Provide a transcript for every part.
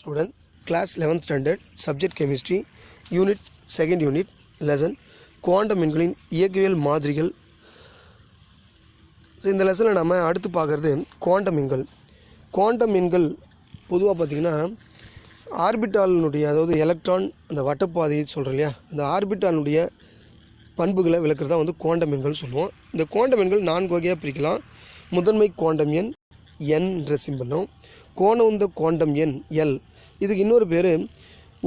Student class eleventh standard subject chemistry unit second unit lesson quantum எண்களின் இயக்கவியல் மாதிரிகள். இந்த லெசனில் நம்ம அடுத்து பார்க்குறது குவாண்டம் எண்கள் குவாண்டம் எண்கள் பொதுவாக பார்த்திங்கன்னா ஆர்பிட்டாலினுடைய அதாவது எலக்ட்ரான் அந்த வட்டப்பாதையை சொல்கிறோம் இல்லையா? அந்த ஆர்பிட்டாலினுடைய பண்புகளை விளக்குறது தான் வந்து குவாண்டம் எண்கள் சொல்லுவோம். இந்த குவாண்டம் எண்கள் நான்கு வகையாக பிரிக்கலாம். முதன்மை குவாண்டம் எண் என் என்ற சிம்பலும் கோண உந்த குவாண்டம் எண் எல் இதுக்கு இன்னொரு பேர்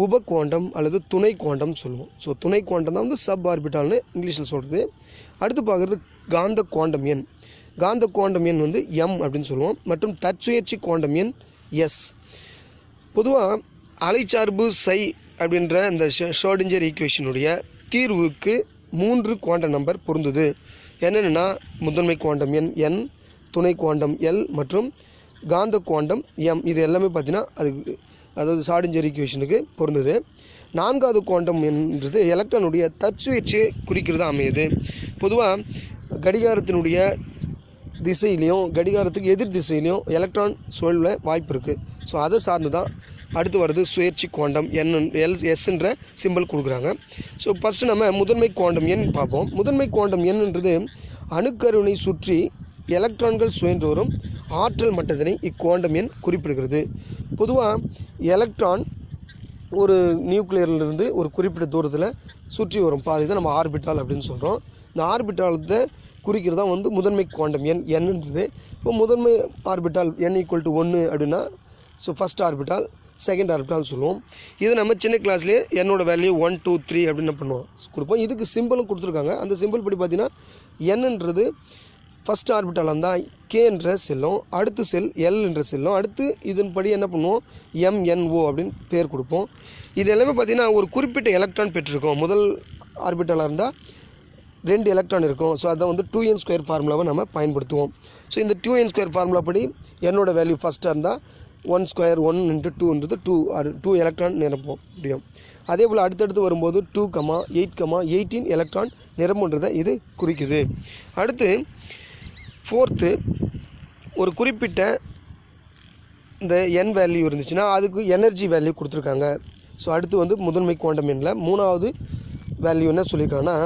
உப குவாண்டம் அல்லது துணை குவாண்டம் சொல்லுவோம். ஸோ துணை குவாண்டம் தான் வந்து சப் ஆர்பிட்டால்னு இங்கிலீஷில் சொல்கிறது அடுத்து பார்க்குறது காந்த குவாண்டம் எண். காந்த குவாண்டம் எண் வந்து எம் அப்படின்னு சொல்லுவோம். மற்றும் தற்சுயற்சி குவாண்டம் எண் எஸ் பொதுவாக அலைச்சார்பு சை அப்படின்ற இந்த ஷோடிஞ்சர் ஈக்குவேஷனுடைய தீர்வுக்கு மூன்று குவாண்டம் நம்பர் பொருந்துது. என்னென்னா முதன்மை குவாண்டம் எண் என் துணை குவாண்டம் எல் மற்றும் காந்த குவாண்டம் எம் இது எல்லாமே பார்த்தீங்கன்னா அதுக்கு அதாவது ஷாடிஞ்சர் இக்குவேஷனுக்கு பொருந்தது. நான்காவது குவாண்டம் என்றது எலக்ட்ரானுடைய தற்சுயற்சியை குறிக்கிறதா அமையுது. பொதுவாக கடிகாரத்தினுடைய திசையிலையும் கடிகாரத்துக்கு எதிர் திசையிலையும் எலக்ட்ரான் சுழல வாய்ப்பு இருக்குது ஸோ அதை சார்ந்து தான் அடுத்து வருது சுயற்சி குவாண்டம் என் எல் எஸ்ன்ற சிம்பிள் கொடுக்குறாங்க. ஸோ ஃபஸ்ட்டு நம்ம முதன்மை குவாண்டம் எண் பார்ப்போம். முதன்மை குவாண்டம் எண்ணுன்றது அணுக்கருவினை சுற்றி எலக்ட்ரான்கள் சுயன்று வரும் ஆற்றல் மட்டத்தினை இக்குவாண்டம் எண் குறிப்பிடுகிறது. பொதுவாக எலக்ட்ரான் ஒரு நியூக்ளியர்லேருந்து ஒரு குறிப்பிட்ட தூரத்தில் சுற்றி வரும் பாதை தான் நம்ம ஆர்பிட்டால் அப்படின்னு சொல்கிறோம் இந்த ஆர்பிட்டாலத்தை குறிக்கிறது தான் வந்து முதன்மை குவாண்டம் எண் என்னன்றது இப்போ முதன்மை ஆர்பிட்டால் என் ஈக்குவல் டு ஒன்று அப்படின்னா so first orbital second orbital சொல்லுவோம். இது நம்ம சின்ன கிளாஸ்லேயே என்னோட வேல்யூ ஒன் டூ த்ரீ அப்படின்னு பண்ணுவோம். கொடுப்போம். இதுக்கு சிம்பிளும் கொடுத்துருக்காங்க. அந்த சிம்பிள் படி பார்த்தீங்கன்னா என்னன்றது ஃபஸ்ட் ஆர்பிட்டால் இருந்தால் கேன்ற செல்லும் அடுத்து செல் எல் என்ற செல்லும் அடுத்து இதன்படி என்ன பண்ணுவோம்? எம்என்ஓ அப்படின்னு பேர் கொடுப்போம். இது எல்லாமே பார்த்திங்கன்னா ஒரு குறிப்பிட்ட எலக்ட்ரான் பெற்றிருக்கோம். முதல் ஆர்பிட்டாலாக இருந்தால் ரெண்டு எலக்ட்ரான் இருக்கும். ஸோ அதான் வந்து டூ என் ஸ்கொயர் ஃபார்முலாவை நம்ம பயன்படுத்துவோம். ஸோ இந்த டூ என் ஸ்கொயர் ஃபார்முலா படி என்னோட வேல்யூ ஃபஸ்ட்டாக இருந்தால் ஒன் ஸ்கொயர் ஒன் இன்ட்டு டூன்றது டூ டூ எலக்ட்ரான் நிரப்போம் முடியும் அதே போல் அடுத்தடுத்து வரும்போது two comma eight comma eighteen electron நிரம்புன்றதை இது குறிக்குது. அடுத்து ஃபோர்த்து ஒரு குறிப்பிட்ட இந்த என் வேல்யூ இருந்துச்சுன்னா அதுக்கு எனர்ஜி வேல்யூ கொடுத்துருக்காங்க. ஸோ அடுத்து வந்து முதன்மை குவாண்டம் எண்ணில் மூணாவது வேல்யூ என்ன சொல்லியிருக்காங்கன்னா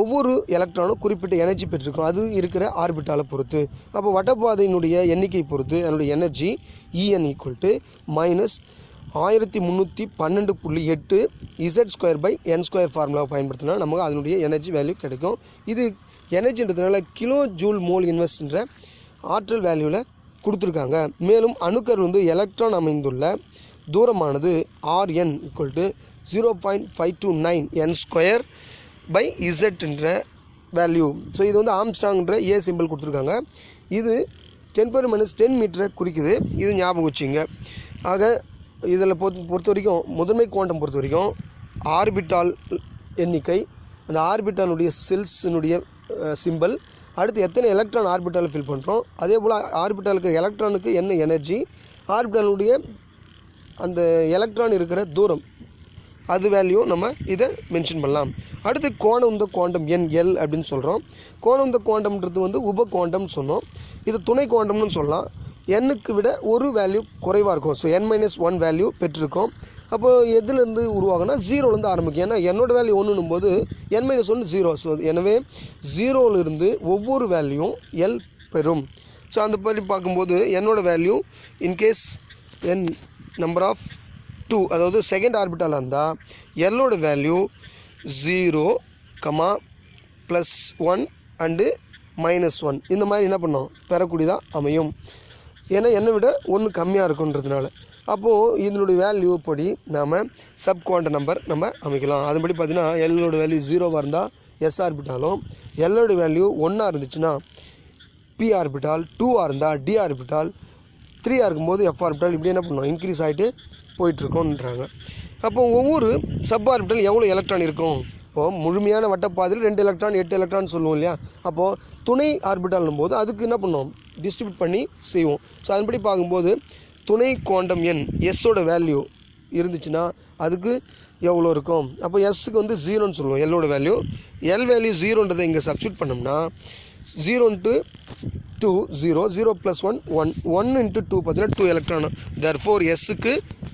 ஒவ்வொரு எலக்ட்ரானும் குறிப்பிட்ட எனர்ஜி பெற்றிருக்கும். அது இருக்கிற ஆர்பிட்டாலை பொறுத்து. அப்போ வட்டப்பாதையினுடைய எண்ணிக்கை பொறுத்து அதனுடைய எனர்ஜி இஎன் ஈக்குவல் டு மைனஸ் ஆயிரத்தி முந்நூற்றி பன்னெண்டு புள்ளி எட்டு Z square by n square ஃபார்முலாவை பயன்படுத்தினா நமக்கு அதனுடைய எனர்ஜி வேல்யூ கிடைக்கும். இது எனர்ஜின்றதுனால கிலோ ஜூல் மோல் இன்வெஸ்ட்ன்ற ஆற்றல் வேல்யூவில் கொடுத்துருக்காங்க. மேலும் அணுக்கர் வந்து எலக்ட்ரான் அமைந்துள்ள தூரமானது R N equal to zero point five two nine n square by இசட்ன்ற value so இது வந்து ஆம்ஸ்ட்ராங்ன்ற ஏ சிம்பிள் கொடுத்துருக்காங்க. இது டென் பர் மைனஸ் டென் மீட்டரை குறிக்குது. இது ஞாபகம் வச்சுங்க. ஆக இதில் பொறுத்த பொறுத்த வரைக்கும் முதன்மை குவாண்டம் பொறுத்த வரைக்கும் ஆர்பிட்டால் எண்ணிக்கை அந்த ஆர்பிட்டானுடைய செல்ஸினுடைய சிம்பிள் அடுத்து எத்தனை எலக்ட்ரான் ஆர்பிட்டால் ஃபில் பண்ணுறோம் அதே போல் ஆர்பிட்டாலுக்கு எலக்ட்ரானுக்கு என்ன எனர்ஜி ஆர்பிட்டலுடைய அந்த எலக்ட்ரான் இருக்கிற தூரம். அது வேல்யூ நம்ம இதை மென்ஷன் பண்ணலாம். அடுத்து கோணம் இந்த குவாண்டம் என் எல் அப்படின்னு சொல்கிறோம் கோணம் இந்த குவாண்டம்ன்றது வந்து உப குவாண்டம்னு சொன்னோம். இது துணை குவாண்டம்னு சொல்லலாம். எண்ணுக்கு விட ஒரு வேல்யூ குறைவாக இருக்கும். So n minus one value பெற்றிருக்கோம். அப்போ எதுலேருந்து உருவாகும்னா ஜீரோலேருந்து ஆரம்பிக்கும். ஏன்னா என்னோடய வேல்யூ ஒன்றுனும் போது என் மைனஸ் ஒன்று ஜீரோ ஸோ எனவே ஜீரோலேருந்து ஒவ்வொரு வேல்யூவும் எல் பெறும். ஸோ அந்த மாதிரி பார்க்கும்போது என்னோடய value in case n number of two அதாவது செகண்ட் ஆர்பிட்டாலாக இருந்தால் எல்லோட value zero comma plus one and minus one இந்த மாதிரி என்ன பண்ணோம்? பெறக்கூடியதாக அமையும். ஏன்னா என்னை விட ஒன்று கம்மியாக இருக்குன்றதுனால. அப்போது இதனுடைய வேல்யூ படி நாம் சப் குவாண்ட நம்பர் நம்ம அமைக்கலாம். அதுபடி பார்த்தீங்கன்னா எல்லோட வேல்யூ ஜீரோவாக இருந்தால் எஸ் ஆர்பிட்டாலும் எல்லோட வேல்யூ ஒன்றா இருந்துச்சுன்னா பி ஆர்பிட்டால் டூவாக இருந்தால் டி ஆர்பிட்டால் த்ரீயாக இருக்கும்போது எஃப் ஆர்பிட்டால் இப்படி என்ன பண்ணுவோம் இன்க்ரீஸ் ஆகிட்டு போயிட்டுருக்கோன்றாங்க அப்போ ஒவ்வொரு சப் ஆர்பிட்டல் எவ்வளோ எலக்ட்ரான் இருக்கும்? இப்போது முழுமையான வட்டப்பாதையில் ரெண்டு எலக்ட்ரான் எட்டு எலக்ட்ரான் சொல்லுவோம் இல்லையா? அப்போது துணை ஆர்பிட்டால்னும் போது அதுக்கு என்ன பண்ணுவோம்? டிஸ்ட்ரிபியூட் பண்ணி செய்வோம். ஸோ அதன்படி பார்க்கும்போது துணை குவாண்டம் எண் எஸ்ஸோட வேல்யூ இருந்துச்சுன்னா அதுக்கு எவ்வளோ இருக்கும்? அப்போ எஸ்ஸுக்கு வந்து ஜீரோன்னு சொல்லுவோம் எல்லோட வேல்யூ எல் வேல்யூ ஜீரோன்றதை இங்கே சப்ஸ்டியூட் பண்ணோம்னா zero into two zero zero plus one one one into two பார்த்தீங்கன்னா டூ எலக்ட்ரான் தேர் ஃபோர் எஸ்ஸுக்கு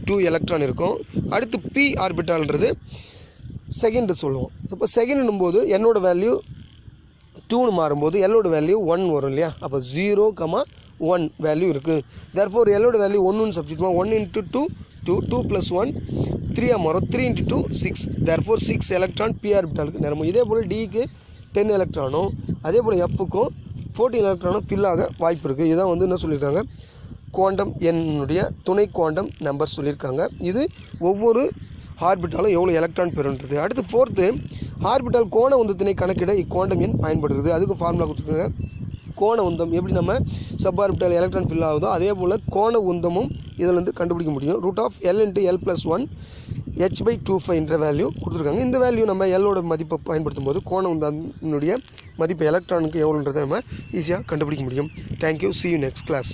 டூ எலக்ட்ரான் இருக்கும். அடுத்து பி ஆர்பிட்டால்ன்றது செகண்டு சொல்லுவோம். இப்போ செகண்ட்னும் போது என்னோடய வேல்யூ டூன்னு மாறும்போது எல்லோட வேல்யூ ஒன் வரும் இல்லையா? அப்போ ஜீரோ கமா ஒன் வேல்யூ இருக்குது தேர் ஃபோர் எல்லோட வேல்யூ ஒன்றுன்னு subject one into two two two plus one three மாறும். Three into two six therefore six electron பிஆர்பிட்டாலுக்கு நிரம்பும். இதே போல் டிக்கு டென் எலக்ட்ரானும் அதே போல் எஃப்க்கும் ஃபோர்டீன் எலக்ட்ரானும் ஃபில் ஆக வாய்ப்பு இருக்குது இதான் வந்து என்ன சொல்லியிருக்காங்க? குவாண்டம் என்னுடைய துணை குவாண்டம் நம்பர் சொல்லியிருக்காங்க. இது ஒவ்வொரு ஆர்பிட்டாலும் எவ்வளோ எலக்ட்ரான் பெறுன்றது அடுத்து ஃபோர்த்து ஆர்பிட்டால் கோண உந்தத்தினை கணக்கிட இக்குவாண்டம் எண் பயன்படுகிறது. அதுக்கு ஃபார்முலா கொடுத்துருக்காங்க. கோண உந்தம் எப்படி நம்ம சப்பார்பிட்டல் எலக்ட்ரான் ஃபில் ஆகுதோ அதே போல் கோண உந்தமும் இதில் கண்டுபிடிக்க முடியும். Root of l into l plus one h by two ஃபைவ்ன்ற value கொடுத்துருக்காங்க. இந்த வேல்யூ நம்ம எல்லோட மதிப்பை பயன்படுத்தும் போது கோண உந்தனுடைய மதிப்பு எலக்ட்ரானுக்கு எவ்வளோன்றதை நம்ம ஈஸியாக கண்டுபிடிக்க முடியும். Thank you see you next class